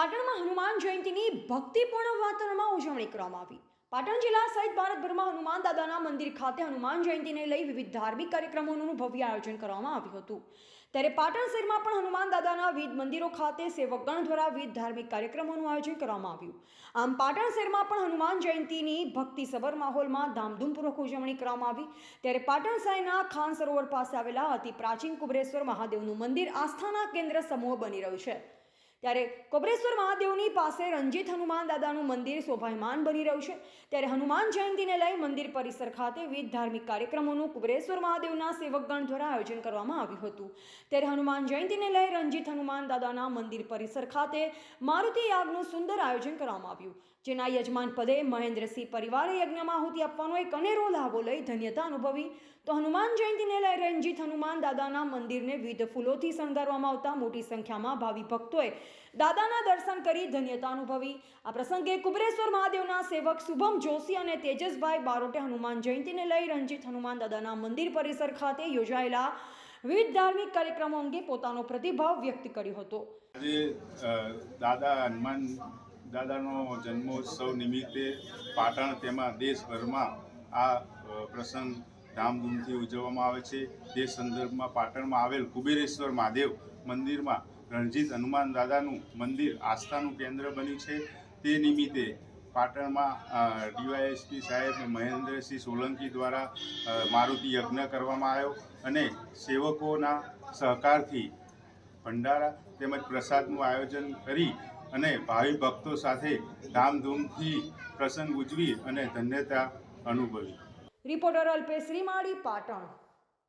પાટણમાં હનુમાન જયંતીની ભક્તિપૂર્ણ વાતાવરણમાં ઉજવણી કરવામાં આવી. પાટણ જિલ્લા સહિત ભારતભરમાં હનુમાન દાદાના મંદિર ખાતે હનુમાન જયંતીને લઈ વિવિધ ધાર્મિક કાર્યક્રમોનું ભવ્ય આયોજન કરવામાં આવ્યું હતું. ત્યારે પાટણ શહેરમાં પણ હનુમાન દાદાના વિવિધ મંદિરો ખાતે સેવકગણ દ્વારા વિવિધ ધાર્મિક કાર્યક્રમોનું આયોજન કરવામાં આવ્યું. આમ પાટણ શહેરમાં પણ હનુમાન જયંતીની ભક્તિસભર માહોલમાં ધામધૂમપૂર્વક ઉજવણી કરવામાં આવી. ત્યારે પાટણ શહેરના ખાન સરોવર પાસે આવેલા અતિ પ્રાચીન કુબરેશ્વર મહાદેવનું મંદિર આસ્થાના કેન્દ્ર સમૂહ બની રહ્યું છે. ત્યારે કોબરેશ્વર મહાદેવની પાસે રંજીત હનુમાન દાદાનું મંદિર શોભાયમાન બની રહ્યું છે. ત્યારે હનુમાન જયંતીને લઈ મંદિર પરિસર ખાતે વિવિધ ધાર્મિક કાર્યક્રમોનું કુબરેશ્વર મહાદેવના સેવકગણ દ્વારા આયોજન કરવામાં આવ્યું હતું. ત્યારે હનુમાન જયંતીને લઈ રંજીત હનુમાન દાદાના મંદિર પરિસર ખાતે મારુતિ યાગનું સુંદર આયોજન કરવામાં આવ્યું. જેના યજમાન પદે મહેન્દ્રસિંહ પરિવારે યજ્ઞમાં આહુતિ આપવાનો એક અનેરો લાભો લઈ ધન્યતા અનુભવી. તો હનુમાન જયંતીને લઈ રંજીત હનુમાન દાદાના મંદિરને વિવિધ ફૂલોથી શણગારવામાં આવતા મોટી સંખ્યામાં ભાવિ ભક્તોએ દાદાના દર્શન કરી ધન્યતા અનુભવી. આ પ્રસંગે કુબરેશ્વર મહાદેવના સેવક શુભમ જોશી અને તેજસભાઈ બારોટે હનુમાન જયંતિને લઈ રણજીત હનુમાન દાદાના મંદિર પરિસર ખાતે યોજાયેલા વિવિધ ધાર્મિક કાર્યક્રમો અંગે પોતાનો પ્રતિભાવ વ્યક્ત કર્યો હતો. આજે દાદા હનુમાન દાદાનો જન્મોત્સવ નિમિત્તે પાટણ તેમાં દેશભરમાં આ પ્રસંગ ધામધૂમથી ઉજવવામાં આવે છે. તે સંદર્ભમાં પાટણમાં આવેલ કુબેરેશ્વર મહાદેવ મંદિરમાં રણજીત હનુમાન દાદાનું મંદિર આસ્થાનું કેન્દ્ર બન્યું છે. તે નિમિત્તે પાટણમાં ડીવાયએસપી સાહેબ મહેન્દ્રસિંહ સોલંકી દ્વારા મારુતિ યજ્ઞ કરવામાં આવ્યો અને સેવકોના સહકારથી ભંડારા તેમજ પ્રસાદનું આયોજન કરી અને ભાવિ ભક્તો સાથે ધામધૂમથી પ્રસંગ ઉજવી અને ધન્યતા અનુભવી. રિપોર્ટર અલ્પેશ રીમાળી પાટણ.